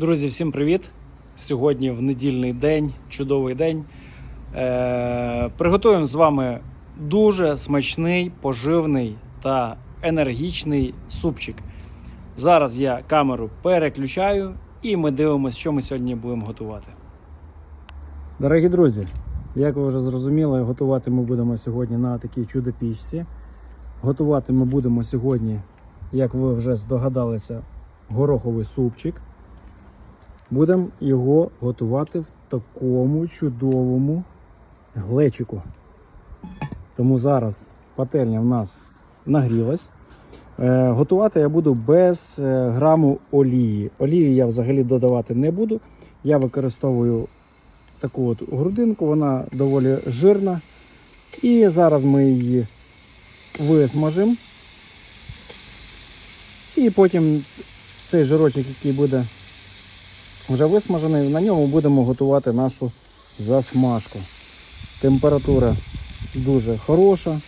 Друзі, всім привіт! Сьогодні в недільний день, чудовий день. Е, приготуємо з вами дуже смачний, поживний та енергічний супчик. Зараз я камеру переключаю і ми дивимося, що ми сьогодні будемо готувати. Дорогі друзі, як ви вже зрозуміли, готувати ми будемо сьогодні на такій чудо-пічці. Готувати ми будемо сьогодні, як ви вже здогадалися, гороховий супчик. Будемо його готувати в такому чудовому глечику. Тому зараз пательня в нас нагрілась. Е, готувати я буду без е, граму олії. Олію я взагалі додавати не буду. Я використовую таку от грудинку, вона доволі жирна. І зараз ми її висмажимо. І потім цей жирочок, який буде вже висмажений, на ньому будемо готувати нашу засмажку. Температура дуже хороша,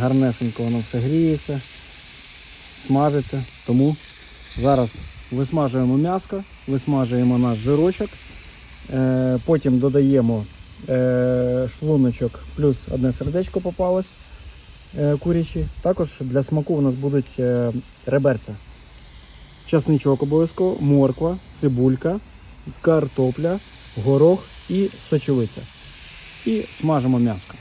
гарнесенько воно все гріється, смажиться. Тому зараз висмажуємо м'яско, висмажуємо наш жирочок, е, потім додаємо е, шлуночок, плюс одне сердечко попалось е, курячі. Також для смаку у нас будуть реберця. Часничок обов'язково, морква, цибулька, картопля, горох і сочовиця. І смажимо м'яско.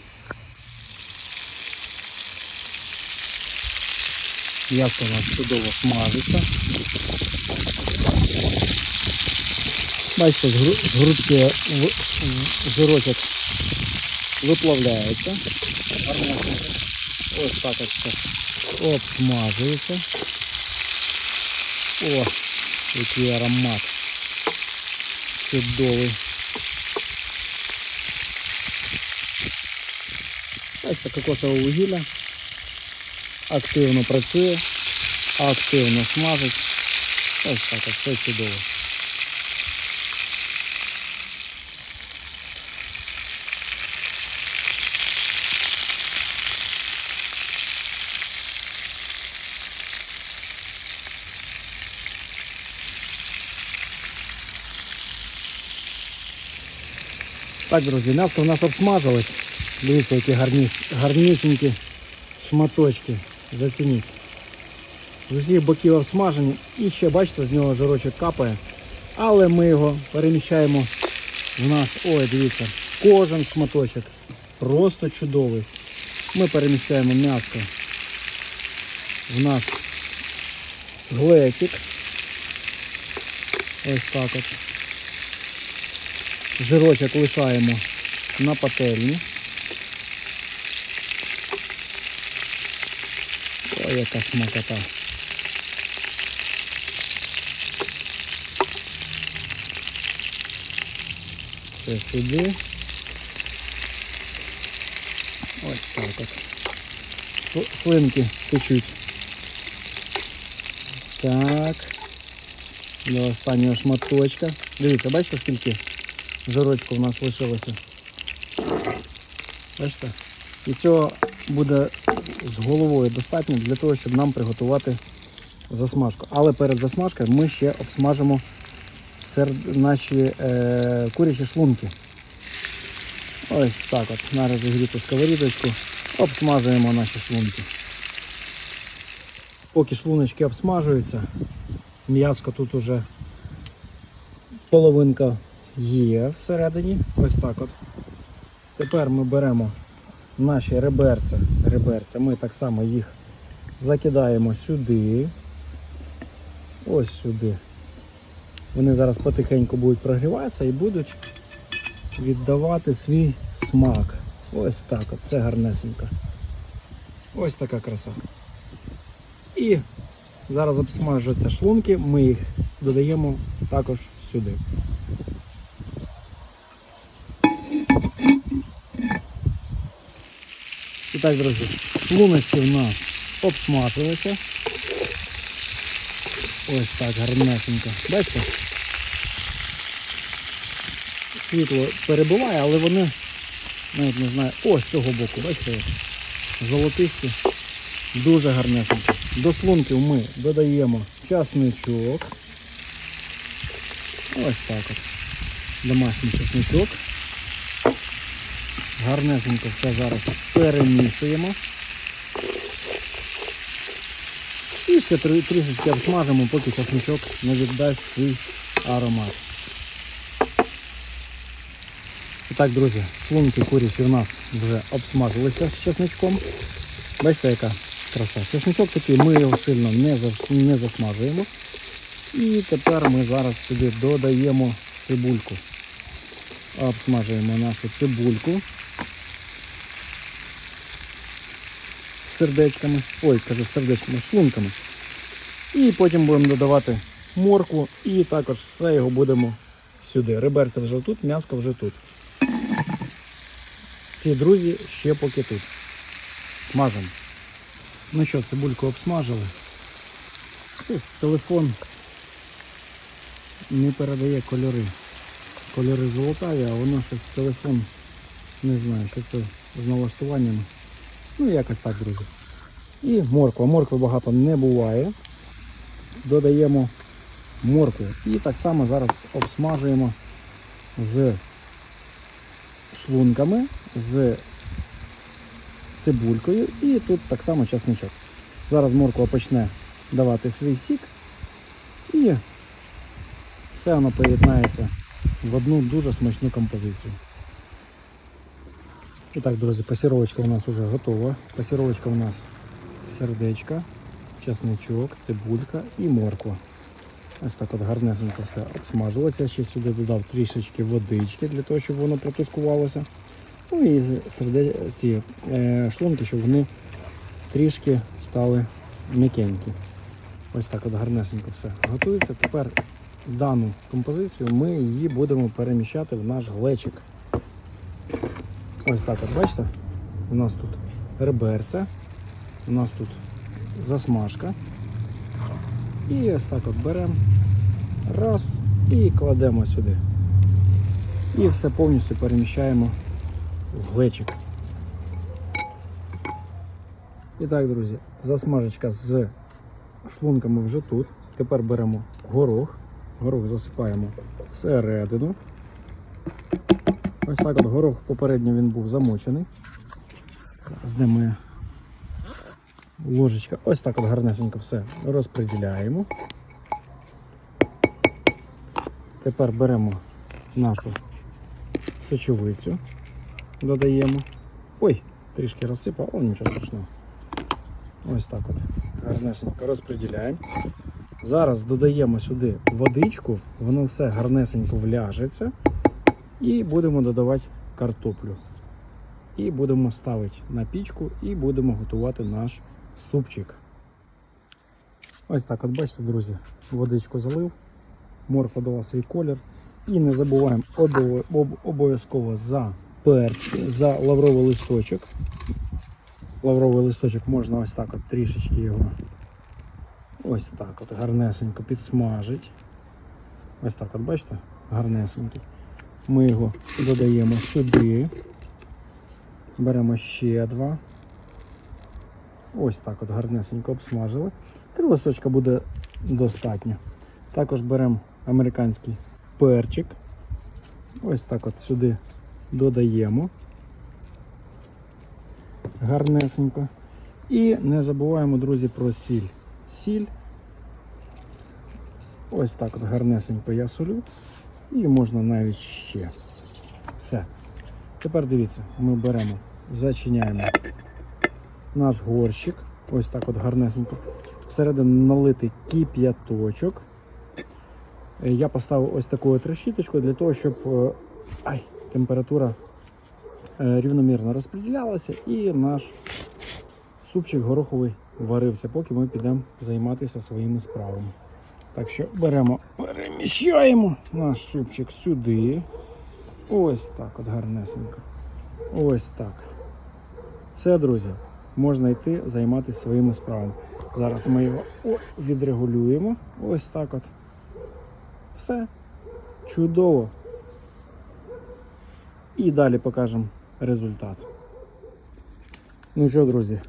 М'ясо у нас чудово смажиться. Бачите, з грудки жирочок виплавляється. Ось так ось обсмажується. О, який аромат. Чудовий. Бачите, кокосове вугілля. Активно працює, активно смажить. Ось так, все чудово. Так, друзі, м'ясо у нас обсмажилось. Дивіться, які гарні, шматочки. Зацініть. З усіх боків обсмажені. І ще, бачите, з нього жирочок капає. Але ми його переміщаємо в наш. Ой, дивіться, кожен шматочок. Просто чудовий. Ми переміщаємо м'ясо в наш глечик. Ось так от. Жирочок лишаємо на пательні. Ой, яка смакота. Це сюди. Ось так от. С- Слинки течуть. Так. До останнього шматочка. Дивіться, бачите скільки Жирочку в нас лишилося. Бачите? І цього буде з головою достатньо для того, щоб нам приготувати засмажку. Але перед засмажкою ми ще обсмажимо наші е, курячі шлунки. Ось так от. На розігріту сковорідочку обсмажуємо наші шлунки. Поки шлуночки обсмажуються, м'яско тут уже половинка є всередині. Ось так от. Тепер ми беремо наші реберця. реберця. Ми так само їх закидаємо сюди. Ось сюди. Вони зараз потихеньку будуть прогріватися і будуть віддавати свій смак. Ось так от, це гарнесенько. Ось така краса. І зараз обсмажуються шлунки, ми їх додаємо також сюди. Так, друзі, шлуночки в нас обсмажилися. Ось так, гарнесенько. Бачите? Світло перебуває, але вони навіть не знаю. Ось з цього боку, бачите, золотисті. Дуже гарнесенько. До шлунків ми додаємо часничок. Ось так от. Домашній чесничок. Гарнесенько все зараз перемішуємо. І ще трішечки обсмажимо, поки чесничок не віддасть свій аромат. І так, друзі, шлунки курячі в нас вже обсмажилися з чесничком. Бачите, яка краса. Чесничок такий, ми його сильно не, зас- не засмажуємо. І тепер ми зараз сюди додаємо цибульку. Обсмажуємо нашу цибульку сердечками. Ой, кажу, з сердечками, шлунками. І потім будемо додавати моркву і також все його будемо сюди. Реберця вже тут, м'яско вже тут. Ці друзі ще поки тут. Смажемо. Ну що, цибульку обсмажили. Ось телефон не передає кольори. Кольори золотаві, а воно щось телефон не знаю, що це з налаштуваннями. Ну якось так, друзі. І морква. Моркви багато не буває. Додаємо моркву. І так само зараз обсмажуємо з шлунками, з цибулькою і тут так само часничок. Зараз морква почне давати свій сік і все воно поєднається в одну дуже смачну композицію. І так, друзі, пасіровочка у нас вже готова. Пасіровочка у нас сердечка, чесничок, цибулька і морква. Ось так от гарнесенько все обсмажилося. Ще сюди додав трішечки водички для того, щоб воно протушкувалося. Ну і серде... ці е, шлунки, щоб вони трішки стали м'якенькі. Ось так от гарнесенько все готується. Тепер дану композицію ми її будемо переміщати в наш глечик. Ось так от, бачите? У нас тут реберця, у нас тут засмажка. І ось так от беремо раз і кладемо сюди. І все повністю переміщаємо в глечик. І так, друзі, засмажечка з шлунками вже тут. Тепер беремо горох. Горох засипаємо всередину. Ось так от горох попередньо він був замочений. Ми ложечка. Ось так от гарнесенько все розподіляємо. Тепер беремо нашу сочовицю, додаємо. Ой, трішки розсипав, але нічого страшного. Ось так от гарнесенько розподіляємо. Зараз додаємо сюди водичку, воно все гарнесенько вляжеться. І будемо додавати картоплю. І будемо ставити на пічку і будемо готувати наш супчик. Ось так от бачите, друзі, водичку залив, морква дала свій колір. І не забуваємо обов'язково за перці, за лавровий листочок. Лавровий листочок можна ось так от трішечки його ось так от гарнесенько підсмажити. Ось так от бачите, гарнесенький. Ми його додаємо сюди. Беремо ще два. Ось так от гарнесенько обсмажили. Три листочка буде достатньо. Також беремо американський перчик. Ось так от сюди додаємо. Гарнесенько. І не забуваємо, друзі, про сіль. Сіль. Ось так от гарнесенько я солю. І можна навіть ще. Все. Тепер дивіться, ми беремо, зачиняємо наш горщик. Ось так от гарнесенько. Всередину налитий кип'яточок. Е, Я поставив ось таку от для того, щоб е, ай, температура е, рівномірно розподілялася і наш супчик гороховий варився, поки ми підемо займатися своїми справами. Так що беремо, переміщаємо наш супчик сюди. Ось так от гарнесенько. Ось так. Все, друзі, можна йти займатися своїми справами. Зараз ми його відрегулюємо. Ось так от. Все. Чудово. І далі покажемо результат. Ну що, друзі,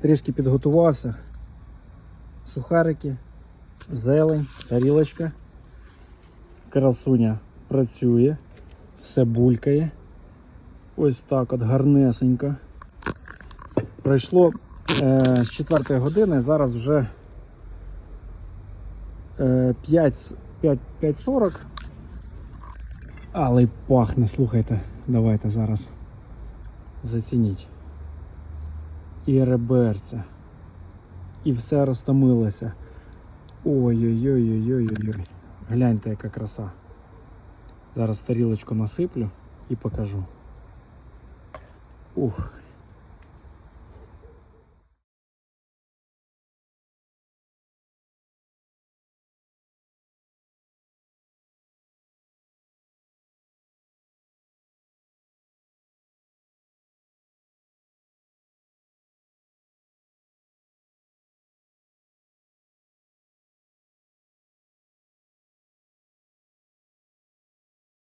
трішки підготувався. Сухарики, зелень, тарілочка. красуня працює, все булькає. Ось так от гарнесенько. Пройшло е, з 4 години, зараз вже е, 5, 5, 5.40. Але пахне, слухайте, давайте зараз зацініть. І реберця. І все розтомилося. Ой-ой-ой-ой-ой-ой. Гляньте, яка краса. Зараз тарілочку насиплю і покажу. Ух.